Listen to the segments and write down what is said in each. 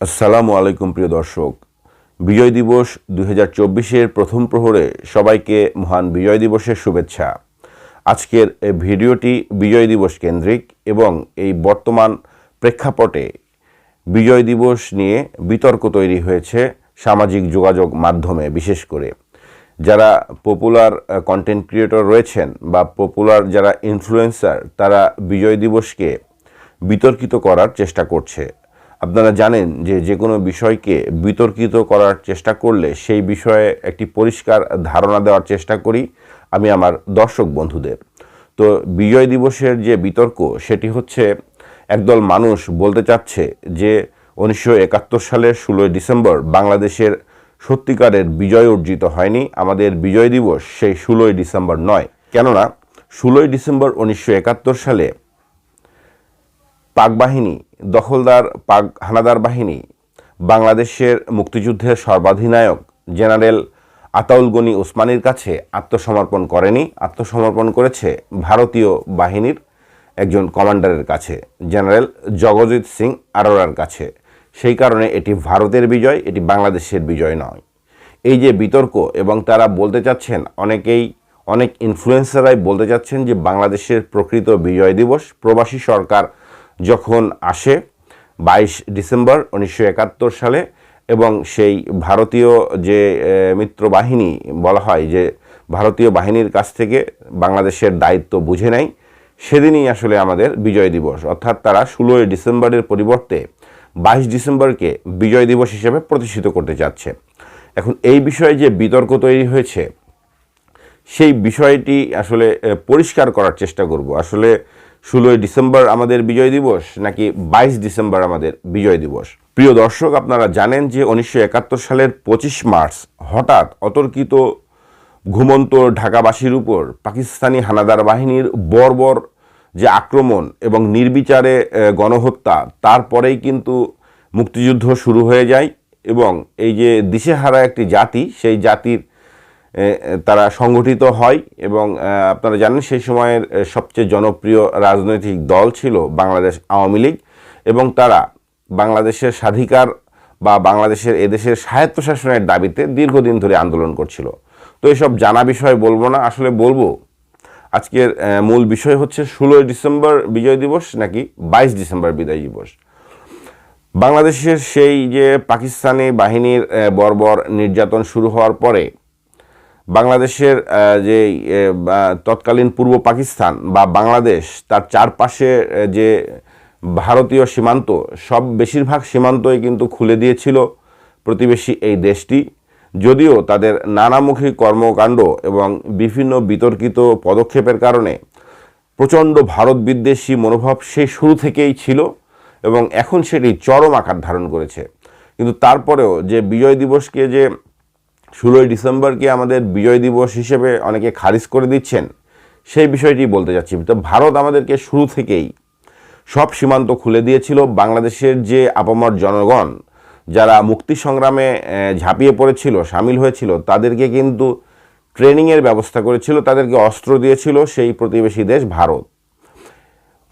আসসালামু আলাইকুম, প্রিয় দর্শক। বিজয় দিবস দুই হাজার প্রথম প্রহরে সবাইকে মহান বিজয় দিবসের শুভেচ্ছা। আজকের ভিডিওটি বিজয় দিবস কেন্দ্রিক এবং এই বর্তমান প্রেক্ষাপটে বিজয় দিবস নিয়ে বিতর্ক তৈরি হয়েছে সামাজিক যোগাযোগ মাধ্যমে, বিশেষ করে। যারা পপুলার কন্টেন্ট ক্রিয়েটর রয়েছেন বা পপুলার যারা ইনফ্লুয়েন্সার তারা বিজয় দিবসকে বিতর্কিত করার চেষ্টা করছে। আপনারা জানেন যে যে কোনো বিষয়কে বিতর্কিত করার চেষ্টা করলে সেই বিষয়ে একটি পরিষ্কার ধারণা দেওয়ার চেষ্টা করি আমি আমার দর্শক বন্ধুদের। তো বিজয় দিবসের যে বিতর্ক, সেটি হচ্ছে একদল মানুষ বলতে চাচ্ছে যে উনিশশো একাত্তর সালের ষোলোই ডিসেম্বর বাংলাদেশের সত্যিকারের বিজয় অর্জিত হয়নি। আমাদের বিজয় দিবস সেই ষোলোই ডিসেম্বর নয়। কেননা ষোলোই ডিসেম্বর উনিশশো একাত্তর সালে পাক বাহিনী, দখলদার পাক হানাদার বাহিনী, বাংলাদেশের মুক্তিযুদ্ধের সর্বাধিনায়ক জেনারেল আতাউল গনি ওসমানীর কাছে আত্মসমর্পণ করেনি, আত্মসমর্পণ করেছে ভারতীয় বাহিনীর একজন কমান্ডারের কাছে, জেনারেল জগজিৎ সিং আরোরার কাছে। সেই কারণে এটি ভারতের বিজয়, এটি বাংলাদেশের বিজয় নয়। এই যে বিতর্ক এবং তারা বলতে চাচ্ছেন, অনেকেই, অনেক ইনফ্লুয়েন্সারাই বলতে চাচ্ছেন যে বাংলাদেশের প্রকৃত বিজয় দিবস, প্রবাসী সরকার যখন আসে বাইশ ডিসেম্বর উনিশশো একাত্তর সালে এবং সেই ভারতীয় যে মিত্র বাহিনী বলা হয় যে, ভারতীয় বাহিনীর কাছ থেকে বাংলাদেশের দায়িত্ব বুঝে নেয়, সেদিনই আসলে আমাদের বিজয় দিবস। অর্থাৎ তারা ষোলোই ডিসেম্বরের পরিবর্তে বাইশ ডিসেম্বরকে বিজয় দিবস হিসেবে প্রতিষ্ঠিত করতে চাচ্ছে এখন এই বিষয়ে যে বিতর্ক তৈরি হয়েছে, সেই বিষয়টি আসলে পরিষ্কার করার চেষ্টা করব। আসলে ষোলোই ডিসেম্বর আমাদের বিজয় দিবস নাকি বাইশ ডিসেম্বর আমাদের বিজয় দিবস? প্রিয় দর্শক, আপনারা জানেন যে উনিশশো একাত্তর সালের পঁচিশ মার্চ হঠাৎ অতর্কিত ঘুমন্ত ঢাকাবাসীর উপর পাকিস্তানি হানাদার বাহিনীর বর্বর যে আক্রমণ এবং নির্বিচারে গণহত্যা তারপরেই কিন্তু মুক্তিযুদ্ধ শুরু হয়ে যায় এবং এই যে দিশেহারা একটি জাতি, সেই জাতির তারা সংগঠিত হয় এবং আপনারা জানেন সেই সময়ের সবচেয়ে জনপ্রিয় রাজনৈতিক দল ছিল বাংলাদেশ আওয়ামী লীগ এবং তারা বাংলাদেশের স্বাধিকার বা বাংলাদেশের এদেশের স্বায়ত্তশাসনের দাবিতে দীর্ঘদিন ধরে আন্দোলন করছিল। তো এসব জানা বিষয় বলব না, আসলে বলব, আজকের মূল বিষয় হচ্ছে ষোলোই ডিসেম্বর বিজয় দিবস নাকি বাইশ ডিসেম্বর বিজয় দিবস। বাংলাদেশের সেই যে পাকিস্তানি বাহিনীর বর্বর নির্যাতন শুরু হওয়ার পরে বাংলাদেশের যে তৎকালীন পূর্ব পাকিস্তান বা বাংলাদেশ, তার চারপাশে যে ভারতীয় সীমান্ত, সব বেশিরভাগ সীমান্তই কিন্তু খুলে দিয়েছিল প্রতিবেশী এই দেশটি। যদিও তাদের নানামুখী কর্মকাণ্ড এবং বিভিন্ন বিতর্কিত পদক্ষেপের কারণে প্রচণ্ড ভারত বিদ্বেষী মনোভাব সেই শুরু থেকেই ছিল এবং এখন সেটি চরম আকার ধারণ করেছে। কিন্তু তারপরেও যে বিজয় দিবসকে যে ষোলোই ডিসেম্বরকে আমাদের বিজয় দিবস হিসেবে অনেকে খারিজ করে দিচ্ছেন? সেই বিষয়টি বলতে যাচ্ছি তো ভারত আমাদেরকে শুরু থেকেই সব সীমান্ত খুলে দিয়েছিল বাংলাদেশের যে আপামর জনগণ, যারা মুক্তি সংগ্রামে ঝাঁপিয়ে পড়েছিল, সামিল হয়েছিল, তাদেরকে কিন্তু ট্রেনিংয়ের ব্যবস্থা করেছিল, তাদেরকে অস্ত্র দিয়েছিল সেই প্রতিবেশী দেশ ভারত।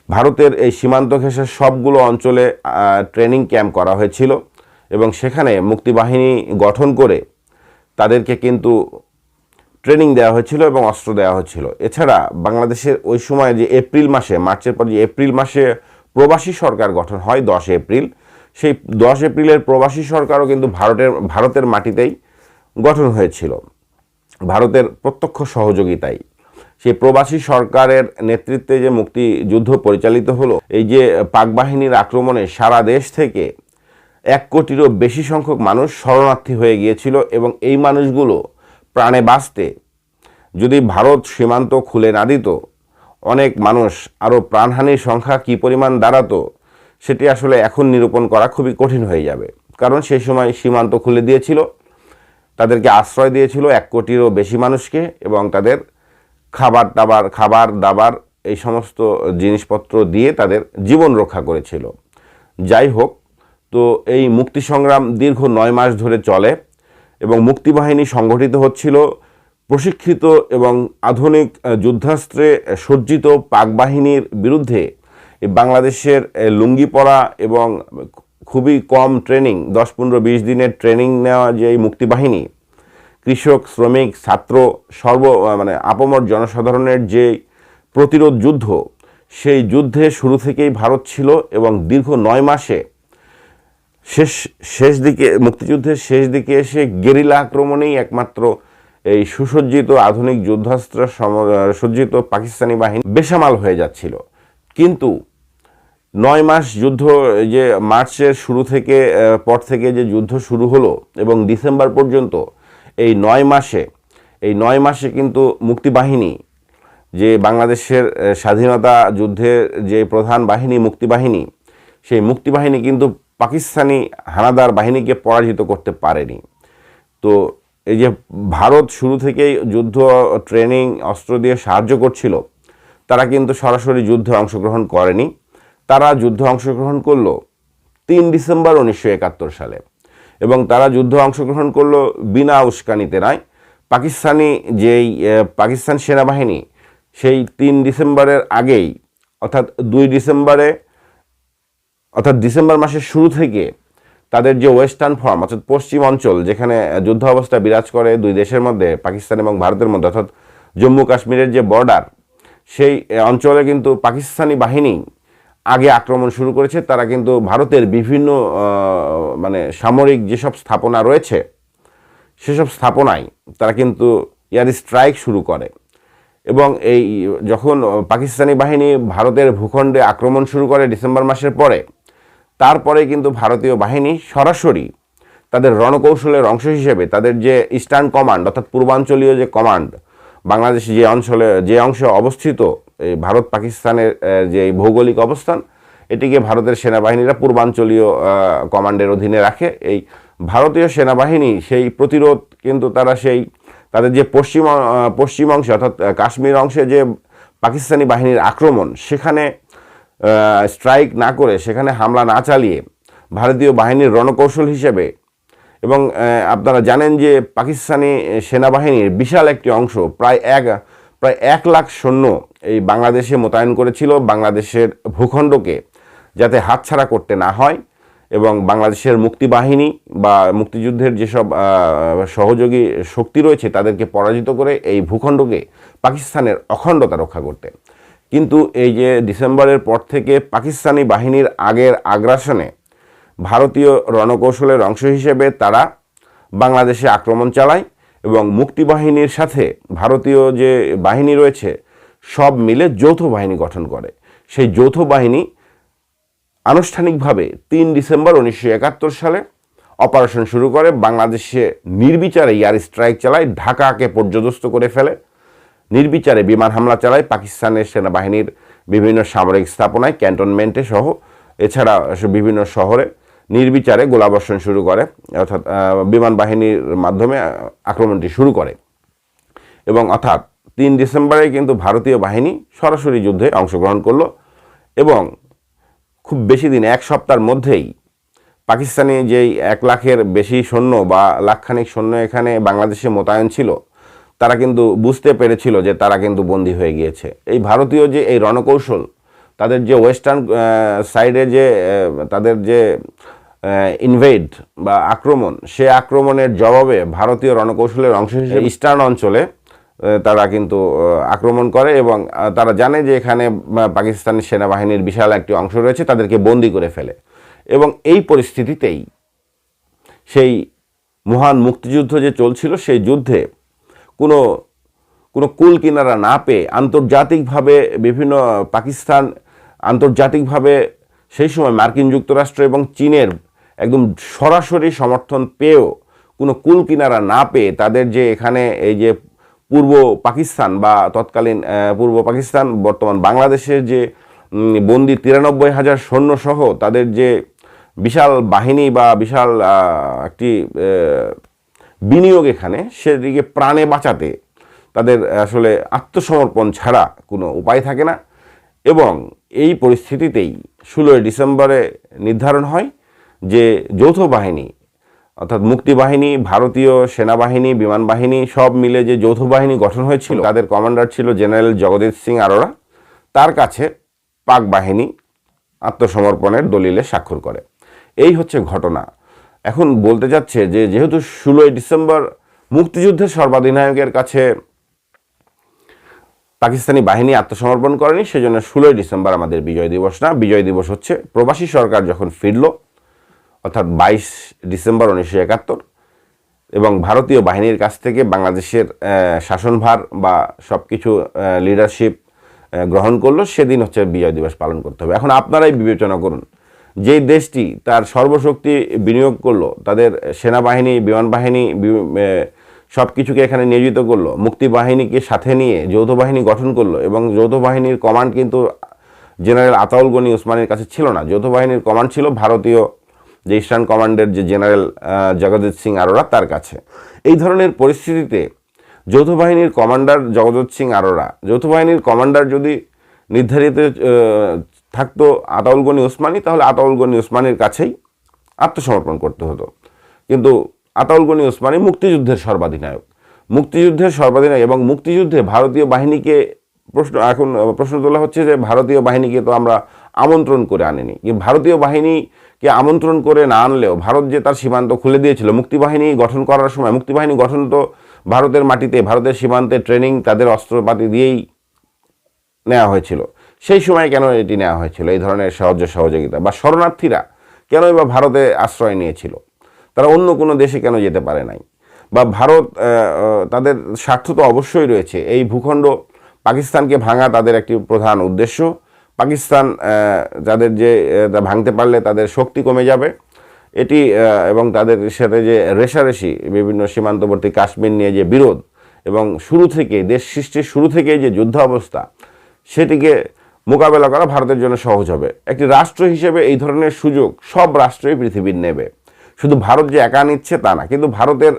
ভারতের এই সীমান্ত ঘেঁষে সবগুলো অঞ্চলে ট্রেনিং ক্যাম্প করা হয়েছিল এবং সেখানে মুক্তিবাহিনী গঠন করে তাদেরকে কিন্তু ট্রেনিং দেওয়া হয়েছিল এবং অস্ত্র দেওয়া হয়েছিল। এছাড়া বাংলাদেশের ওই সময় যে এপ্রিল মাসে, মার্চের পর যে এপ্রিল মাসে প্রবাসী সরকার গঠন হয়, দশ এপ্রিল, সেই দশ এপ্রিলের প্রবাসী সরকারও কিন্তু ভারতের ভারতের মাটিতেই গঠন হয়েছিল। ভারতের প্রত্যক্ষ সহযোগিতায়। সেই প্রবাসী সরকারের নেতৃত্বে যে মুক্তিযুদ্ধ পরিচালিত হলো, এই যে পাক বাহিনীর আক্রমণে সারা দেশ থেকে এক কোটিরও বেশি সংখ্যক মানুষ শরণার্থী হয়ে গিয়েছিল এবং এই মানুষগুলো প্রাণে বাঁচতে, যদি ভারত সীমান্ত খুলে না দিত, অনেক মানুষ আরও প্রাণহানির সংখ্যা কী পরিমাণ দাঁড়াতো, সেটি আসলে এখন নিরূপণ করা খুবই কঠিন হয়ে যাবে। কারণ সেই সময় সীমান্ত খুলে দিয়েছিল, তাদেরকে আশ্রয় দিয়েছিল এক কোটিরও বেশি মানুষকে এবং তাদের খাবার দাবার খাবার দাবার, এই সমস্ত জিনিসপত্র দিয়ে তাদের জীবন রক্ষা করেছিল। যাই হোক তো এই মুক্তি সংগ্রাম দীর্ঘ নয় মাস ধরে চলে এবং মুক্তিবাহিনী সংগঠিত হচ্ছিল প্রশিক্ষিত এবং আধুনিক যুদ্ধাস্ত্রে সজ্জিত পাক বাহিনীর বিরুদ্ধে বাংলাদেশের লুঙ্গি পরা এবং খুবই কম ট্রেনিং, দশ, পনেরো, বিশ দিনের ট্রেনিং নেওয়া যে এই মুক্তিবাহিনী, কৃষক, শ্রমিক, ছাত্র, সর্ব মানে আপমর জনসাধারণের যে প্রতিরোধ যুদ্ধ, সেই যুদ্ধে শুরু থেকেই ভারত ছিল এবং দীর্ঘ নয় মাসে শেষ শেষ দিকে, মুক্তিযুদ্ধের শেষ দিকে এসে গেরিলা আক্রমণেই একমাত্র এই সুসজ্জিত আধুনিক যুদ্ধাস্ত্র সজ্জিত পাকিস্তানি বাহিনী বেসামাল হয়ে যাচ্ছিল। কিন্তু নয় মাস যুদ্ধ যে মার্চের শুরু থেকে পর থেকে যে যুদ্ধ শুরু হলো এবং ডিসেম্বর পর্যন্ত, এই নয় মাসে, এই নয় মাসে কিন্তু মুক্তিবাহিনী যে বাংলাদেশের স্বাধীনতা যুদ্ধের যে প্রধান বাহিনী মুক্তিবাহিনী সেই মুক্তিবাহিনী কিন্তু পাকিস্তানি হানাদার বাহিনীকে পরাজিত করতে পারেনি। তো এই যে ভারত শুরু থেকেই যুদ্ধ, ট্রেনিং, অস্ত্র দিয়ে সাহায্য করছিল, তারা কিন্তু সরাসরি যুদ্ধে অংশগ্রহণ করেনি। তারা যুদ্ধে অংশগ্রহণ করল তিন ডিসেম্বর উনিশশো একাত্তর সালে এবং তারা যুদ্ধে অংশগ্রহণ করল বিনা উস্কানিতে নয়। পাকিস্তানি যেই পাকিস্তান সেনাবাহিনী সেই তিন ডিসেম্বরের আগেই, অর্থাৎ দুই ডিসেম্বরে অর্থাৎ ডিসেম্বর মাসের শুরু থেকে তাদের যে ওয়েস্টার্ন ফর্ম, অর্থাৎ পশ্চিম অঞ্চল, যেখানে যুদ্ধ অবস্থা বিরাজ করে দুই দেশের মধ্যে, পাকিস্তান এবং ভারতের মধ্যে, অর্থাৎ জম্মু কাশ্মীরের যে বর্ডার সেই অঞ্চলে কিন্তু পাকিস্তানি বাহিনী আগে আক্রমণ শুরু করেছে। তারা কিন্তু ভারতের বিভিন্ন মানে সামরিক যেসব স্থাপনা রয়েছে, সেসব স্থাপনায় তারা কিন্তু এয়ার স্ট্রাইক শুরু করে। এবং এই, যখন পাকিস্তানি বাহিনী ভারতের ভূখণ্ডে আক্রমণ শুরু করে ডিসেম্বর মাসের পরে তারপরে কিন্তু ভারতীয় বাহিনী সরাসরি তাদের রণকৌশলের অংশ হিসেবে তাদের যে ইস্টার্ন কমান্ড অর্থাৎ পূর্বাঞ্চলীয় যে কমান্ড বাংলাদেশে যে অঞ্চলে, যে অংশে অবস্থিত এই ভারত পাকিস্তানের যে ভৌগোলিক অবস্থান, এটিকে ভারতের সেনাবাহিনীরা পূর্বাঞ্চলীয় কমান্ডের অধীনে রাখে। এই ভারতীয় সেনাবাহিনী সেই প্রতিরোধ কিন্তু তারা সেই তাদের যে পশ্চিম পশ্চিম অংশে, অর্থাৎ কাশ্মীর অংশে যে পাকিস্তানি বাহিনীর আক্রমণ, সেখানে স্ট্রাইক না করে সেখানে হামলা না চালিয়ে ভারতীয় বাহিনীর রণকৌশল হিসেবে। এবং আপনারা জানেন যে পাকিস্তানি সেনাবাহিনীর বিশাল একটি অংশ, প্রায় এক প্রায় এক লাখ সৈন্য এই বাংলাদেশে মোতায়েন করেছিল বাংলাদেশের ভূখণ্ডকে, যাতে হাতছাড়া করতে না হয়। এবং বাংলাদেশের মুক্তিবাহিনী বা মুক্তিযুদ্ধের যেসব সহযোগী শক্তি রয়েছে, তাদেরকে পরাজিত করে এই ভূখণ্ডকে পাকিস্তানের অখণ্ডতা রক্ষা করতে। কিন্তু এই যে ডিসেম্বরের পর থেকে পাকিস্তানি বাহিনীর আগের আগ্রাসনে ভারতীয় রণকৌশলের অংশ হিসেবে তারা বাংলাদেশে আক্রমণ চালায় এবং মুক্তিবাহিনীর সাথে ভারতীয় যে বাহিনী রয়েছে, সব মিলে যৌথ বাহিনী গঠন করে। সেই যৌথ বাহিনী আনুষ্ঠানিকভাবে তিন ডিসেম্বর উনিশশো একাত্তর সালে অপারেশন শুরু করে। বাংলাদেশে নির্বিচারে এয়ার স্ট্রাইক চালায়, ঢাকাকে পর্যদস্ত করে ফেলে। নির্বিচারে বিমান হামলা চালায় পাকিস্তানের সেনাবাহিনীর বিভিন্ন সামরিক স্থাপনায়, ক্যান্টনমেন্টে সহ, এছাড়া বিভিন্ন শহরে নির্বিচারে গোলাবর্ষণ শুরু করে, অর্থাৎ বিমান বাহিনীর মাধ্যমে আক্রমণটি শুরু করে। এবং অর্থাৎ, তিন ডিসেম্বরে কিন্তু ভারতীয় বাহিনী সরাসরি যুদ্ধে অংশগ্রহণ করল এবং খুব বেশি দিন, এক সপ্তাহের মধ্যেই পাকিস্তানি যেই এক লাখের বেশি সৈন্য বা লাখখানিক সৈন্য এখানে বাংলাদেশে মোতায়েন ছিল তারা কিন্তু বুঝতে পেরেছিল যে তারা কিন্তু বন্দী হয়ে গিয়েছে। এই ভারতীয় যে এই রণকৌশল, তাদের যে ওয়েস্টার্ন সাইডে যে তাদের যে ইনভেড বা আক্রমণ, সে আক্রমণের জবাবে ভারতীয় রণকৌশলের অংশ হিসেবে ইস্টার্ন অঞ্চলে তারা কিন্তু আক্রমণ করে এবং তারা জানে যে এখানে পাকিস্তানি সেনাবাহিনীর বিশাল একটি অংশ রয়েছে, তাদেরকে বন্দি করে ফেলে। এবং এই পরিস্থিতিতেই সেই মহান মুক্তিযুদ্ধ যে চলছিল, সেই যুদ্ধে কোনো কোনো কুল কিনারা না পেয়ে আন্তর্জাতিকভাবে বিভিন্ন পাকিস্তান আন্তর্জাতিকভাবে সেই সময় মার্কিন যুক্তরাষ্ট্র এবং চীনের একদম সরাসরি সমর্থন পেয়েও কোনো কুল কিনারা না পেয়ে তাদের যে এখানে এই যে পূর্ব পাকিস্তান বা তৎকালীন পূর্ব পাকিস্তান, বর্তমান বাংলাদেশের যে বন্দি তিরানব্বই হাজার সৈন্যসহ তাদের যে বিশাল বাহিনী বা বিশাল একটি বিনিয়োগ এখানে, সেদিকে প্রাণে বাঁচাতে তাদের আসলে আত্মসমর্পণ ছাড়া কোনো উপায় থাকে না এবং এই পরিস্থিতিতেই ষোলোই ডিসেম্বরে নির্ধারণ হয় যে যৌথ বাহিনী, অর্থাৎ মুক্তিবাহিনী, ভারতীয় সেনাবাহিনী, বিমান বাহিনী, সব মিলে যে যৌথ বাহিনী গঠন হয়েছিল, তাদের কমান্ডার ছিল জেনারেল জগদীশ সিং আরোরা। তার কাছে পাক বাহিনী আত্মসমর্পণের দলিলে স্বাক্ষর করে। এই হচ্ছে ঘটনা। এখন বলতে যাচ্ছে যে যেহেতু ষোলোই ডিসেম্বর মুক্তিযুদ্ধের সর্বাধিনায়কের কাছে পাকিস্তানি বাহিনী আত্মসমর্পণ করেনি, সেজন্য ষোলোই ডিসেম্বর আমাদের বিজয় দিবস না। বিজয় দিবস হচ্ছে প্রবাসী সরকার যখন ফিরল, অর্থাৎ বাইশ ডিসেম্বর উনিশশো একাত্তর, এবং ভারতীয় বাহিনীর কাছ থেকে বাংলাদেশের শাসনভার বা সব কিছু লিডারশিপ গ্রহণ করল, সেদিন হচ্ছে বিজয় দিবস পালন করতে হবে। এখন আপনারাই বিবেচনা করুন যেই দেশটি তার সর্বশক্তি বিনিয়োগ করল, তাদের সেনাবাহিনী বিমান বাহিনী সব কিছুকে এখানে নিয়োজিত করল মুক্তি বাহিনীকে সাথে নিয়ে যৌথ বাহিনী গঠন করল এবং যৌথ বাহিনীর কমান্ড কিন্তু জেনারেল আতাউল গনি ওসমানের কাছে ছিল না। যৌথ বাহিনীর কমান্ড ছিল ভারতীয় যে ইস্টার্ন কমান্ডের যে জেনারেল জগজিৎ সিং আরোরা তার কাছে। এই ধরনের পরিস্থিতিতে যৌথ বাহিনীর কমান্ডার জগজিৎ সিং আরোরা যৌথ বাহিনীর কমান্ডার যদি নির্ধারিত থাকতো আতাউল গনি ওসমানী, তাহলে আতাউল গনি ওসমানীর কাছেই আত্মসমর্পণ করতে হতো। কিন্তু আতাউল গনি ওসমানী মুক্তিযুদ্ধের সর্বাধিনায়ক। মুক্তিযুদ্ধের সর্বাধিনায়ক এবং মুক্তিযুদ্ধে ভারতীয় বাহিনীকে প্রশ্ন, এখন প্রশ্ন তোলা হচ্ছে যে ভারতীয় বাহিনীকে তো আমরা আমন্ত্রণ করে আনিনি। ভারতীয় বাহিনীকে আমন্ত্রণ করে না আনলেও ভারত যে তার সীমান্ত খুলে দিয়েছিল মুক্তিবাহিনী গঠন করার সময় মুক্তিবাহিনী গঠন তো ভারতের মাটিতে, ভারতের সীমান্তে ট্রেনিং তাদের অস্ত্রপাতি দিয়েই নেওয়া হয়েছিল। সেই সময় কেন এটি নেওয়া হয়েছিল? এই ধরনের সাহায্য সহযোগিতা বা শরণার্থীরা কেনই বা ভারতে আশ্রয় নিয়েছিল? তারা অন্য কোনো দেশে কেন যেতে পারে নাই? বা ভারত তাদের স্বার্থ তো অবশ্যই রয়েছে। এই ভূখণ্ড পাকিস্তানকে ভাঙা তাদের একটি প্রধান উদ্দেশ্য। পাকিস্তান যাদের যে ভাঙতে পারলে তাদের শক্তি কমে যাবে। এটি এবং তাদের সাথে যে রেশারেশি, বিভিন্ন সীমান্তবর্তী কাশ্মীর নিয়ে যে বিরোধ এবং শুরু থেকে, দেশ সৃষ্টির শুরু থেকে যে যুদ্ধ অবস্থা সেটিকে মোকাবেলা করা ভারতের জন্য সহজ হবে। একটি রাষ্ট্র হিসেবে এই ধরনের সুযোগ সব রাষ্ট্রই পৃথিবীর নেবে। শুধু ভারত যে একা নিচ্ছে তা না, কিন্তু ভারতের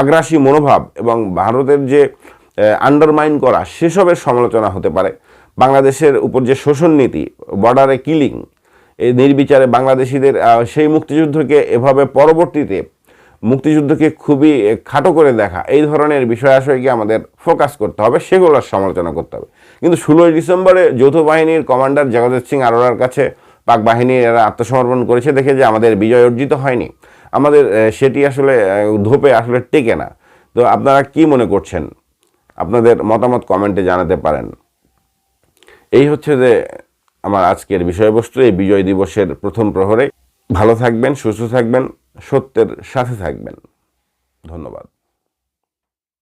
আগ্রাসী মনোভাব এবং ভারতের যে আন্ডারমাইন করা সেসবের সমালোচনা হতে পারে। বাংলাদেশের উপর যে শোষণ নীতি বর্ডারে কিলিং এই নির্বিচারে বাংলাদেশিদের সেই মুক্তিযুদ্ধকে এভাবে পরবর্তীতে মুক্তিযুদ্ধকে খুবই খাটো করে দেখা, এই ধরনের বিষয় আশয়কে আমাদের ফোকাস করতে হবে, সেগুলোর সমালোচনা করতে হবে। কিন্তু ষোলোই ডিসেম্বরে যৌথ বাহিনীর কমান্ডার জগজিৎ সিং আরোরার কাছে পাক বাহিনী এরা আত্মসমর্পণ করেছে দেখে যে আমাদের বিজয় অর্জিত হয়নি। আমাদের সেটি আসলে ধোপে আসলে টেকে না। তো আপনারা কি মনে করছেন? আপনাদের মতামত কমেন্টে জানাতে পারেন। এই হচ্ছে যে আমার আজকের বিষয়বস্তু, এই বিজয় দিবসের প্রথম প্রহরে। ভালো থাকবেন, সুস্থ থাকবেন, সত্যের সাথে থাকবেন। ধন্যবাদ।